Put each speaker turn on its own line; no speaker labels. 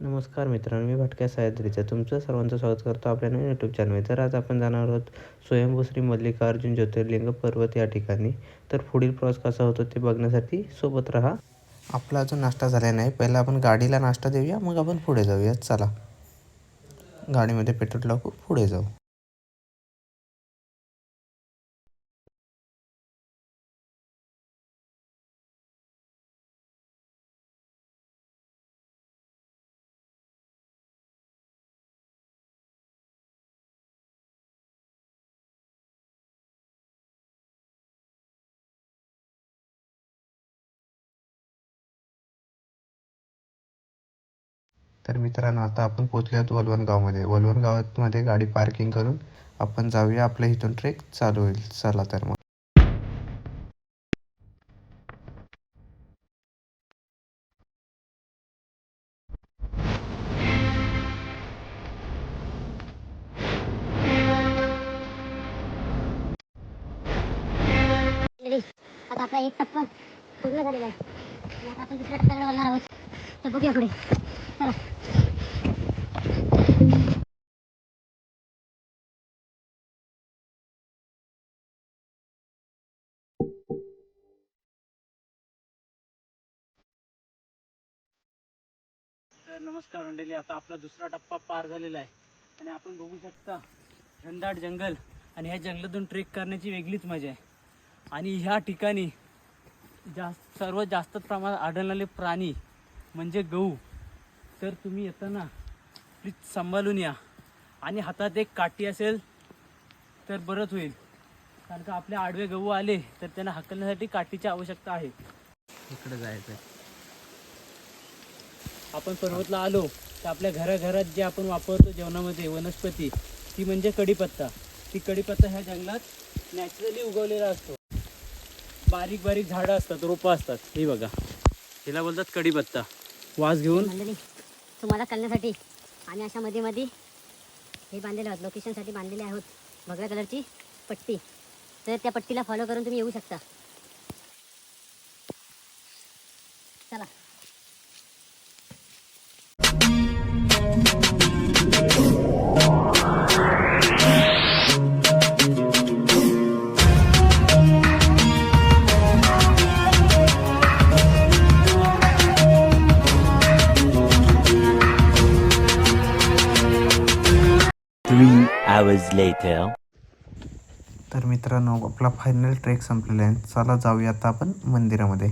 नमस्कार मित्रांनो मी भटक्या सह्याद्रीचा तुमचं सर्वांचं स्वागत करतो आपल्या नवीन यूट्यूब चॅनल तर आज आपण जाणार आहोत स्वयंभू श्री मल्लिकार्जुन ज्योतिर्लिंग पर्वत या ठिकाणी. तर पुढील प्रवास कसा होतो ते बघण्यासाठी सोबत राहा. आपला अजून नाश्ता झाला नाही. पहिला आपण गाडीला नाश्ता देऊया मग आपण पुढे जाऊया. चला. गाडीमध्ये पेट्रोल टाकू पुढे जाऊ. तर मित्रांनो आता आपण पोचलो आहोत वलवण गावमध्ये. वलवण गावामध्ये गाडी पार्किंग करून आपण जाऊया. आपल्या इथून ट्रेक चालू होईल. चला तर मग.
आता आपला एक टप्पा पूर्ण झालेला आहे. आणि आपण दुसऱ्या आहोत तर बघूया पुढे चला
तर नमस्कार मंडळी आता आपला दुसरा टप्पा पार झालेला आहे. आणि आपण बघू शकता घनदाट जंगल आणि ह्या जंगलातून ट्रेक करण्याची वेगळीच मजा आहे. आणि ह्या ठिकाणी जास्त सर्वात जास्त प्रमाणात आढळणारे प्राणी म्हणजे गहू. तर तुम्ही येताना प्लीज सांभाळून या. आणि हातात एक काठी असेल तर बरंच होईल. कारण का आपले आडवे गहू आले तर त्यांना हाकलण्यासाठी काठीची आवश्यकता आहे.
इकडे जायचं
आपण पर्वतला आलो तर आपल्या घराघरात जे आपण वापरतो जेवणामध्ये वनस्पती ती म्हणजे कढीपत्ता. ती कढीपत्ता ह्या जंगलात नॅचरली उगवलेला असतो. बारीक बारीक झाडं असतात रोपं असतात. हे बघा. हिला बोलतात कढीपत्ता वास घेऊन.
मंडळी तुम्हाला कळण्यासाठी आम्ही अशा मध्ये मध्ये हे बांधलेले आहोत. लोकेशनसाठी बांधलेले आहोत. भगव्या कलरची पट्टी. तर त्या पट्टीला फॉलो करून तुम्ही येऊ शकता. चला.
Hours later.
तर मित्रांनो आपला फायनल ट्रेक संपलेला आहे चला जाऊया आता आपण मंदिरामध्ये